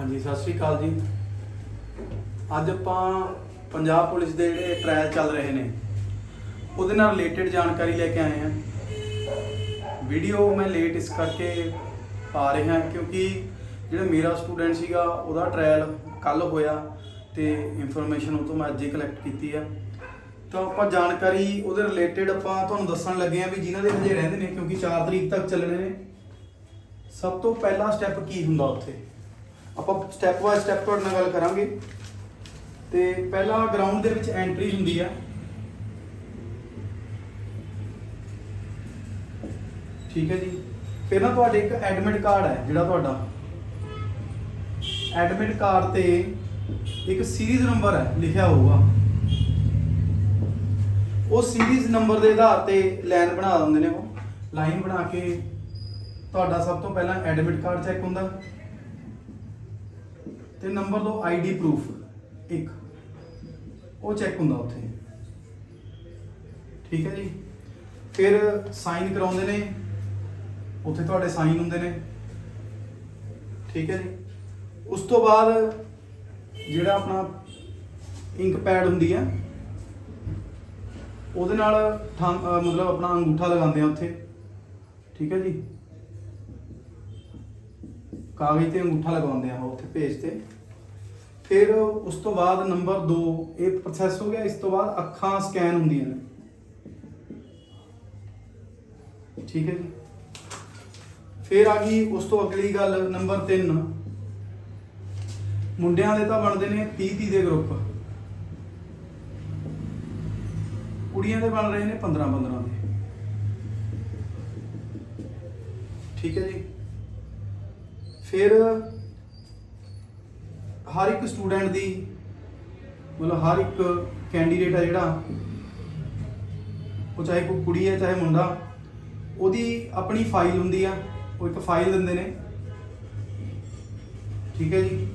ਹਾਂਜੀ, ਸਤਿ ਸ਼੍ਰੀ ਅਕਾਲ ਜੀ। ਅੱਜ ਆਪਾਂ ਪੰਜਾਬ ਪੁਲਿਸ ਦੇ ਜਿਹੜੇ ਟ੍ਰਾਇਲ ਚੱਲ ਰਹੇ ਨੇ, ਉਹਦੇ ਨਾਲ ਰਿਲੇਟਡ ਜਾਣਕਾਰੀ ਲੈ ਕੇ ਆਏ ਹਾਂ। ਵੀਡੀਓ ਮੈਂ ਲੇਟ ਇਸ ਕਰਕੇ ਪਾ ਰਿਹਾ ਕਿਉਂਕਿ ਜਿਹੜਾ ਮੇਰਾ ਸਟੂਡੈਂਟ ਸੀਗਾ, ਉਹਦਾ ਟ੍ਰਾਇਲ ਕੱਲ ਹੋਇਆ ਤੇ ਇਨਫੋਰਮੇਸ਼ਨ ਉਹ ਤੋਂ ਮੈਂ ਅੱਜ ਹੀ ਕਲੈਕਟ ਕੀਤੀ ਆ। ਤਾਂ ਆਪਾਂ ਜਾਣਕਾਰੀ ਉਹਦੇ ਰਿਲੇਟਡ ਆਪਾਂ ਤੁਹਾਨੂੰ ਦੱਸਣ ਲੱਗੇ ਆ ਵੀ ਜਿਨ੍ਹਾਂ ਦੇ ਹਜੇ ਰਹਿੰਦੇ ਨੇ, ਕਿਉਂਕਿ 4 ਤਰੀਕ ਤੱਕ ਚੱਲਣੇ ਨੇ। ਸਭ ਤੋਂ ਪਹਿਲਾ ਸਟੈਪ ਕੀ ਹੁੰਦਾ ਉੱਥੇ? ਆਪਾਂ ਸਟੈਪ ਬਾਏ ਸਟੈਪ ਤੁਹਾਡੇ ਨਾਲ ਗੱਲ ਕਰਾਂਗੇ। ਤੇ ਪਹਿਲਾ ਗਰਾਊਂਡ ਦੇ ਵਿੱਚ ਐਂਟਰੀ ਹੁੰਦੀ ਆ। ਠੀਕ ਹੈ ਜੀ। ਫਿਰ ਨਾ ਤੁਹਾਡੇ ਇੱਕ ਐਡਮਿਟ ਕਾਰਡ ਹੈ, ਜਿਹੜਾ ਤੁਹਾਡਾ। ਐਡਮਿਟ ਕਾਰਡ ਤੇ ਇੱਕ ਸੀਰੀਜ਼ ਨੰਬਰ ਹੈ, ਲਿਖਿਆ ਹੋਊਗਾ। ਉਹ ਸੀਰੀਜ਼ ਨੰਬਰ ਦੇ ਆਧਾਰ ਤੇ ਲਾਈਨ ਬਣਾ ਦਿੰਦੇ ਨੇ ਉਹ। ਲਾਈਨ ਬਣਾ ਕੇ ਤੁਹਾਡਾ ਸਭ ਤੋਂ ਪਹਿਲਾਂ ਐਡਮਿਟ ਕਾਰਡ ਚੈੱਕ ਹੁੰਦਾ। ਤੇ ਨੰਬਰ 2 ਆਈਡੀ ਪ੍ਰੂਫ, ਇੱਕ। ਉਹ ਚੈੱਕ ਹੁੰਦਾ ਉੱਥੇ। ਠੀਕ ਹੈ ਜੀ? ਫਿਰ ਸਾਈਨ ਕਰਾਉਂਦੇ ਨੇ। ਉੱਥੇ ਤੁਹਾਡੇ ਸਾਈਨ ਹੁੰਦੇ ਨੇ। ਠੀਕ ਹੈ ਜੀ? ਉਸ ਤੋਂ ਬਾਅਦ ਜਿਹੜਾ ਆਪਣਾ ਇੰਕ ਪੈਡ ਹੁੰਦੀ ਆ, ਉਹਦੇ ਨਾਲ ਥੰਮ- ਮਤਲਬ ਆਪਣਾ ਅੰਗੂਠਾ ਲਗਾਉਂਦੇ ਆ ਉੱਥੇ। ਠੀਕ ਹੈ ਜੀ? ਕਾਗਜ਼ ਤੇ ਅੰਗੂਠਾ ਲਗਾਉਂਦੇ ਆ ਉੱਥੇ ਪੇਜ ਤੇ। ਫਿਰ ਉਸ ਤੋਂ ਬਾਅਦ ਨੰਬਰ 2 ਇਹ ਪ੍ਰੋਸੈਸ ਹੋ ਗਿਆ, ਇਸ ਤੋਂ ਬਾਅਦ ਅੱਖਾਂ ਸਕੈਨ ਹੁੰਦੀਆਂ ਨੇ। ਠੀਕ ਹੈ ਜੀ। ਫਿਰ ਆ ਗਈ ਉਸ ਤੋਂ ਅਗਲੀ ਗੱਲ ਨੰਬਰ 3 ਮੁੰਡਿਆਂ ਦੇ ਤਾਂ ਬਣਦੇ ਨੇ 30 30 ਦੇ ਗਰੁੱਪ ਕੁੜੀਆਂ ਦੇ ਬਣ ਰਹੇ ਨੇ 15 15 ਦੇ। ਠੀਕ ਹੈ ਜੀ। ਫਿਰ ਹਰ ਇੱਕ ਸਟੂਡੈਂਟ ਦੀ, ਮਤਲਬ ਹਰ ਇੱਕ ਕੈਂਡੀਡੇਟ ਹੈ ਜਿਹੜਾ, ਉਹ ਚਾਹੇ ਕੋਈ ਕੁੜੀ ਹੈ, ਚਾਹੇ ਮੁੰਡਾ, ਉਹਦੀ ਆਪਣੀ ਫਾਈਲ ਹੁੰਦੀ ਆ, ਉਹ ਇੱਕ ਫਾਈਲ ਦਿੰਦੇ ਨੇ। ਠੀਕ ਹੈ ਜੀ?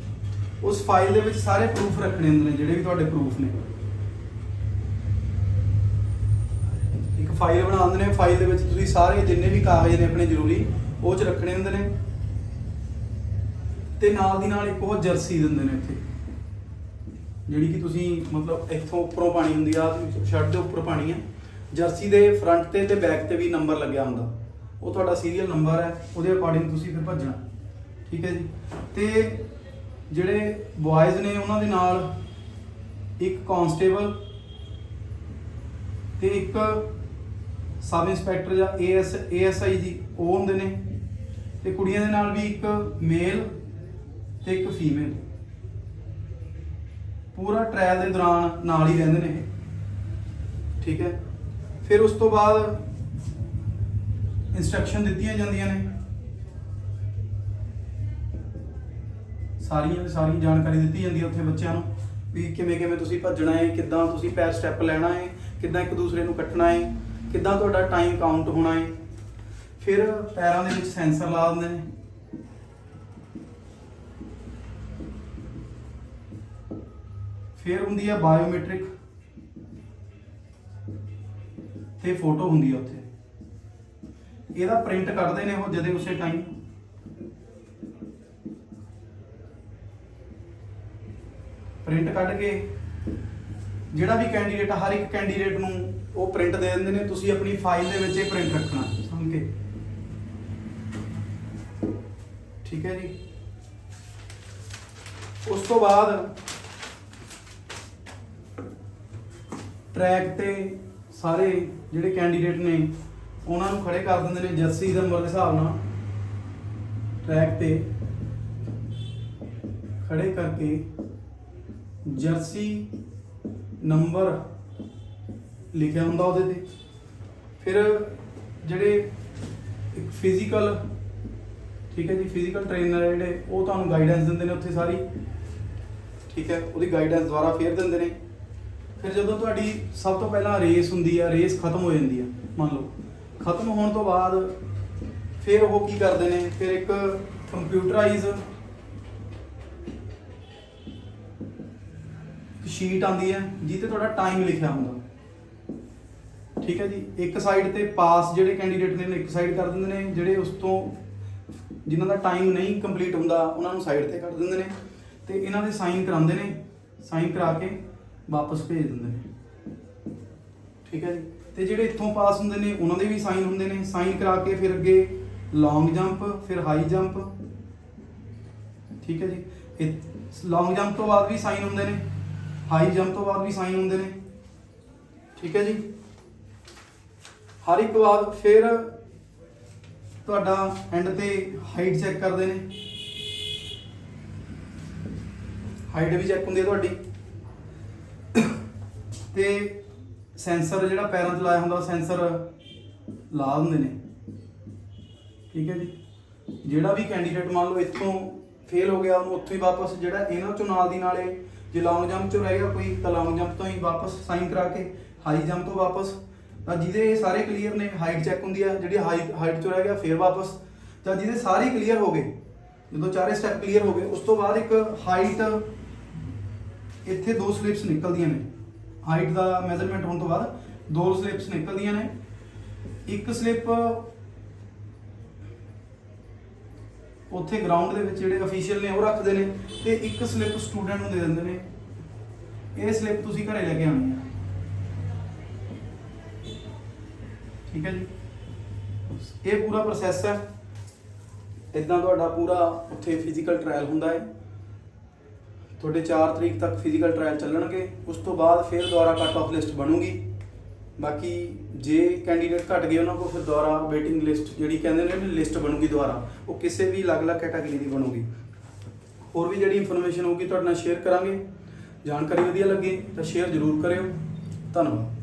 ਉਸ ਫਾਈਲ ਦੇ ਵਿੱਚ ਸਾਰੇ ਪ੍ਰੂਫ ਰੱਖਣੇ ਹੁੰਦੇ ਨੇ, ਜਿਹੜੇ ਵੀ ਤੁਹਾਡੇ ਪ੍ਰੂਫ ਨੇ। ਇੱਕ ਫਾਈਲ ਬਣਾ ਦਿੰਦੇ ਨੇ ਫਾਈਲ ਦੇ ਵਿੱਚ ਤੁਸੀਂ ਸਾਰੇ ਜਿੰਨੇ ਵੀ ਕਾਗਜ਼ ਨੇ ਆਪਣੇ ਜ਼ਰੂਰੀ, ਉਹ ਚ ਰੱਖਣੇ ਹੁੰਦੇ ਨੇ। ਤੇ ਨਾਲ ਦੀ ਨਾਲ ਇੱਕ ਉਹ ਜਰਸੀ ਦਿੰਦੇ ਨੇ ਇੱਥੇ ਜਿਹੜੀ ਕਿ ਤੁਸੀਂ ਮਤਲਬ ਇੱਥੋਂ ਉੱਪਰੋਂ ਪਾਣੀ ਹੁੰਦੀ ਆ, ਸ਼ਰਟ ਦੇ ਉੱਪਰ ਪਾਣੀ ਆ। ਜਰਸੀ ਦੇ ਫਰੰਟ ਤੇ ਤੇ ਬੈਕ ਤੇ ਵੀ ਨੰਬਰ ਲੱਗਿਆ ਹੁੰਦਾ। ਉਹ ਤੁਹਾਡਾ ਸੀਰੀਅਲ ਨੰਬਰ ਹੈ, ਉਹਦੇ ਅਕੋਰਡਿੰਗ ਤੁਸੀਂ ਫਿਰ ਭੱਜਣਾ। ਠੀਕ ਹੈ ਜੀ? ਤੇ ਜਿਹੜੇ ਬॉयਜ਼ ਨੇ ਉਹਨਾਂ ਦੇ ਨਾਲ ਇੱਕ ਕਾਂਸਟੇਬਲ ਤੇ ਇੱਕ ਸਬ ਇੰਸਪੈਕਟਰ ਜਾਂ ਏਐਸ ਏਐਸਆਈ ਜੀ, ਉਹ ਹੁੰਦੇ ਨੇ। ਤੇ ਕੁੜੀਆਂ ਦੇ ਨਾਲ ਵੀ ਇੱਕ ਮੇਲ ਤੇ ਇੱਕ ਫੀਮੇਲ ਪੂਰਾ ਟ੍ਰਾਇਲ ਦੇ ਦੌਰਾਨ ਨਾਲ ਹੀ ਰਹਿੰਦੇ ਨੇ ਇਹ। ਠੀਕ ਹੈ? ਫਿਰ ਉਸ ਤੋਂ ਬਾਅਦ ਇਨਸਟਰਕਸ਼ਨ ਦਿੱਤੀਆਂ ਜਾਂਦੀਆਂ ਨੇ। ਸਾਰੀਆਂ ਦੀ ਸਾਰੀ ਜਾਣਕਾਰੀ ਦਿੱਤੀ ਜਾਂਦੀ ਹੈ ਉੱਥੇ ਬੱਚਿਆਂ ਨੂੰ ਵੀ ਕਿਵੇਂ ਕਿਵੇਂ ਤੁਸੀਂ ਭੱਜਣਾ ਹੈ, ਕਿੱਦਾਂ ਤੁਸੀਂ ਪੈਰ ਸਟੈਪ ਲੈਣਾ ਹੈ, ਕਿੱਦਾਂ ਇੱਕ ਦੂਸਰੇ ਨੂੰ ਕੱਟਣਾ ਹੈ, ਕਿੱਦਾਂ ਤੁਹਾਡਾ ਟਾਈਮ ਕਾਊਂਟ ਹੋਣਾ ਹੈ। ਫਿਰ ਪੈਰਾਂ ਦੇ ਵਿੱਚ ਸੈਂਸਰ ਲਾ ਦਿੰਦੇ ਨੇ। ਫਿਰ ਹੁੰਦੀ ਹੈ ਬਾਇਓਮੈਟ੍ਰਿਕ ਤੇ ਫੋਟੋ ਹੁੰਦੀ ਹੈ ਉੱਥੇ। ਇਹਦਾ ਪ੍ਰਿੰਟ ਕੱਢਦੇ ਨੇ ਉਹ ਜਦੇ ਉਸੇ ਟਾਈਮ ਪ੍ਰਿੰਟ ਕੱਢ ਕੇ ਜਿਹੜਾ ਵੀ ਕੈਂਡੀਡੇਟ ਹਰ ਇੱਕ ਕੈਂਡੀਡੇਟ ਨੂੰ ਉਹ ਪ੍ਰਿੰਟ ਦੇ ਦਿੰਦੇ ਨੇ, ਤੁਸੀਂ ਆਪਣੀ ਫਾਈਲ ਦੇ ਵਿੱਚ ਇਹ ਪ੍ਰਿੰਟ ਰੱਖਣਾ, ਸਮਝ ਗਏ? ਠੀਕ ਹੈ ਜੀ? ਉਸ ਤੋਂ ਬਾਅਦ ਟਰੈਕ ਤੇ ਸਾਰੇ ਜਿਹੜੇ ਕੈਂਡੀਡੇਟ ਨੇ, ਉਹਨਾਂ ਨੂੰ ਖੜੇ ਕਰ ਦਿੰਦੇ ਨੇ ਜਰਸੀ ਨੰਬਰ ਦੇ ਹਿਸਾਬ ਨਾਲ। ਟਰੈਕ ਤੇ ਖੜੇ ਕਰਕੇ ਜਰਸੀ ਨੰਬਰ ਲਿਖਿਆ ਹੁੰਦਾ ਉਹਦੇ ਤੇ। ਫਿਰ ਜਿਹੜੇ ਇੱਕ ਫਿਜ਼ੀਕਲ ਠੀਕ ਹੈ ਜੀ ਫਿਜ਼ੀਕਲ ਟ੍ਰੇਨਰ ਜਿਹੜੇ, ਉਹ ਤੁਹਾਨੂੰ ਗਾਈਡੈਂਸ ਦਿੰਦੇ ਨੇ ਉੱਥੇ ਸਾਰੀ। ਠੀਕ ਹੈ, ਉਹਦੀ ਗਾਈਡੈਂਸ ਦੁਆਰਾ ਫੇਰ ਦਿੰਦੇ ਨੇ। ਫਿਰ ਜਦੋਂ ਤੁਹਾਡੀ ਸਭ ਤੋਂ ਪਹਿਲਾਂ ਰੇਸ ਹੁੰਦੀ ਆ, ਰੇਸ ਖਤਮ ਹੋ ਜਾਂਦੀ ਆ, ਮੰਨ ਲਓ, ਖਤਮ ਹੋਣ ਤੋਂ ਬਾਅਦ ਫਿਰ ਉਹ ਕੀ ਕਰਦੇ ਨੇ? ਫਿਰ ਇੱਕ ਕੰਪਿਊਟਰਾਈਜ਼ ਸ਼ੀਟ ਆਂਦੀ ਹੈ ਜਿੱਤੇ ਤੁਹਾਡਾ ਟਾਈਮ ਲਿਖਿਆ ਹੁੰਦਾ। ਠੀਕ ਹੈ ਜੀ? ਇੱਕ ਸਾਈਡ ਤੇ ਪਾਸ ਜਿਹੜੇ ਕੈਂਡੀਡੇਟ ਨੇ, ਇੱਕ ਸਾਈਡ ਕਰ ਦਿੰਦੇ ਨੇ, ਜਿਹੜੇ ਉਸ ਤੋਂ ਜਿਨ੍ਹਾਂ ਦਾ ਟਾਈਮ ਨਹੀਂ ਕੰਪਲੀਟ ਹੁੰਦਾ, ਉਹਨਾਂ ਨੂੰ ਸਾਈਡ ਤੇ ਕਰ ਦਿੰਦੇ ਨੇ। ਤੇ ਇਹਨਾਂ ਦੇ ਸਾਈਨ ਕਰਾਉਂਦੇ ਨੇ ਸਾਈਨ ਕਰਾ ਕੇ ਵਾਪਸ ਭੇਜ ਦਿੰਦੇ ਨੇ। ਠੀਕ ਹੈ ਜੀ? ਤੇ ਜਿਹੜੇ ਇੱਥੋਂ ਪਾਸ ਹੁੰਦੇ ਨੇ, ਉਹਨਾਂ ਦੇ ਵੀ ਸਾਈਨ ਹੁੰਦੇ ਨੇ। ਸਾਈਨ ਕਰਾ ਕੇ ਫਿਰ ਅੱਗੇ ਲੌਂਗ ਜੰਪ ਫਿਰ ਹਾਈ ਜੰਪ ਠੀਕ ਹੈ ਜੀ? ਲੌਂਗ ਜੰਪ ਤੋਂ ਬਾਅਦ ਵੀ ਸਾਈਨ ਹੁੰਦੇ ਨੇ। ਹਾਈ ਜੰਪ ਤੋਂ ਬਾਅਦ ਵੀ ਸਾਈਨ ਹੁੰਦੇ ਨੇ। ਠੀਕ ਹੈ ਜੀ? ਹਰ ਇੱਕ ਵਾਰ ਫਿਰ ਤੁਹਾਡਾ ਐਂਡ ਤੇ ਹਾਈਟ ਚੈੱਕ ਕਰਦੇ ਨੇ। ਹਾਈਟ ਵੀ ਚੈੱਕ ਹੁੰਦੀ ਹੈ ਤੁਹਾਡੀ। ਤੇ ਸੈਂਸਰ ਜਿਹੜਾ ਪੈਰਾਂ 'ਚ ਲਾਇਆ ਹੁੰਦਾ ਸੈਂਸਰ ਲਾ ਦਿੰਦੇ ਨੇ। ਠੀਕ ਹੈ ਜੀ? ਜਿਹੜਾ ਵੀ ਕੈਂਡੀਡੇਟ ਮੰਨ ਲਓ ਇੱਥੋਂ ਫੇਲ ਹੋ ਗਿਆ, ਉਹਨੂੰ ਉੱਥੋਂ ਹੀ ਵਾਪਸ ਜਿਹੜਾ ਇਹਨਾਂ ਚੋਂ ਨਾਲ ਦੀ ਨਾਲੇ ਜੇ ਲੌਂਗ ਜੰਪ ਚੋਂ ਰਹਿ ਗਿਆ ਕੋਈ, ਤਾਂ ਲੌਂਗ ਜੰਪ ਤੋਂ ਹੀ ਵਾਪਸ ਸਾਈਨ ਕਰਾ ਕੇ ਹਾਈ ਜੰਪ ਤੋਂ ਵਾਪਸ। ਤਾਂ ਜਿਹਦੇ ਸਾਰੇ ਕਲੀਅਰ ਨੇ ਹਾਈਟ ਚੈੱਕ ਹੁੰਦੀ ਆ, ਜਿਹੜੀ ਹਾਈ ਹਾਈਟ ਚੋਂ ਰਹਿ ਗਿਆ, ਫੇਰ ਵਾਪਸ। ਤਾਂ ਜਿਹਦੇ ਸਾਰੇ ਕਲੀਅਰ ਹੋ ਗਏ, ਜਦੋਂ ਚਾਰੇ ਸਟੈਪ ਕਲੀਅਰ ਹੋ ਗਏ, ਉਸ ਤੋਂ ਬਾਅਦ ਇੱਕ ਹਾਈਟ ਇੱਥੇ ਦੋ ਸਲਿਪਸ ਨਿਕਲਦੀਆਂ ਨੇ। ਹਾਈਟ ਦਾ ਮੈਜ਼ਰਮੈਂਟ ਹੋਣ ਤੋਂ ਬਾਅਦ ਦੋ ਸਲਿਪਸ ਨਿਕਲਦੀਆਂ ਨੇ। ਇੱਕ ਸਲਿੱਪ ਉੱਥੇ ਗਰਾਊਂਡ ਦੇ ਵਿੱਚ ਜਿਹੜੇ ਅਫੀਸ਼ੀਅਲ ਨੇ ਉਹ ਰੱਖਦੇ ਨੇ ਤੇ ਇੱਕ ਸਲਿੱਪ ਸਟੂਡੈਂਟ ਨੂੰ ਦੇ ਦਿੰਦੇ ਨੇ। ਇਹ ਸਲਿੱਪ ਤੁਸੀਂ ਘਰੇ ਲੈ ਕੇ ਆਉਣੀ ਹੈ ਠੀਕ ਹੈ ਜੀ? ਇਹ ਪੂਰਾ ਪ੍ਰੋਸੈਸ ਹੈ। ਇਦਾਂ ਤੁਹਾਡਾ ਪੂਰਾ ਉੱਥੇ ਫਿਜ਼ੀਕਲ ਟ੍ਰਾਇਲ ਹੁੰਦਾ ਹੈ। ਤੁਹਾਡੇ 4 ਤਰੀਕ ਤੱਕ ਫਿਜ਼ੀਕਲ ਟ੍ਰਾਇਲ ਚੱਲਣਗੇ, ਉਸ ਤੋਂ ਬਾਅਦ ਫਿਰ ਦੁਬਾਰਾ ਕੱਟ ਆਫ ਲਿਸਟ ਬਣੂਗੀ। ਬਾਕੀ ਜੇ ਕੈਂਡੀਡੇਟ ਘਟ ਗਏ ਉਹਨਾਂ ਕੋਲ, ਫਿਰ ਦੁਬਾਰਾ ਵੇਟਿੰਗ ਲਿਸਟ ਜਿਹੜੀ ਕਹਿੰਦੇ ਨੇ ਲਿਸਟ ਬਣੂਗੀ ਦੁਬਾਰਾ, ਉਹ ਕਿਸੇ ਵੀ ਅਲੱਗ-ਅਲੱਗ ਕੈਟਾਗਰੀ ਦੀ ਬਣੂਗੀ। ਹੋਰ ਵੀ ਜਿਹੜੀ ਇਨਫੋਰਮੇਸ਼ਨ ਹੋਊਗੀ, ਤੁਹਾਡੇ ਨਾਲ ਸ਼ੇਅਰ ਕਰਾਂਗੇ। ਜਾਣਕਾਰੀ ਵਧੀਆ ਲੱਗੇ ਤਾਂ ਸ਼ੇਅਰ ਜ਼ਰੂਰ ਕਰਿਓ। ਧੰਨਵਾਦ।